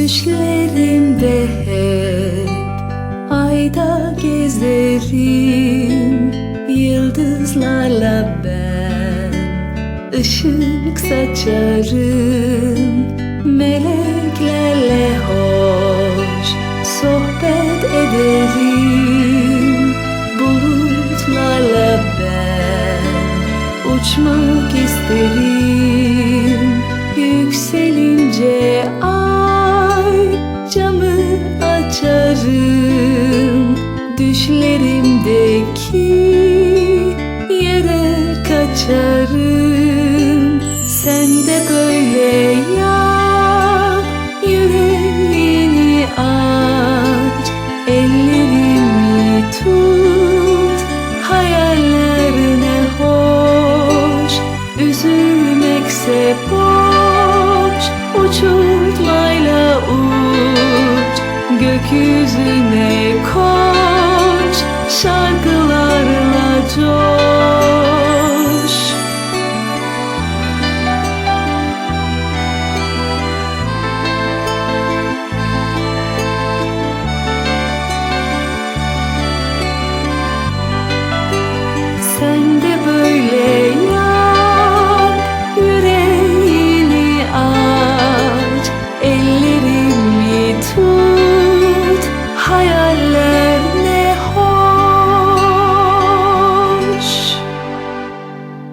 Hayalimde hep ayda gezerim Yıldızlarla ben ışık saçarım. Meleklerle hoş sohbet ederim. Bulutlarla ben uçmak isterim Düşlerimdeki yere kaçarım. Sen de böyle yap yüreğini aç Ellerimi tut. Hayallerine hoş Üzülmekse boş Uçurtmayla uç Gökyüzüne koş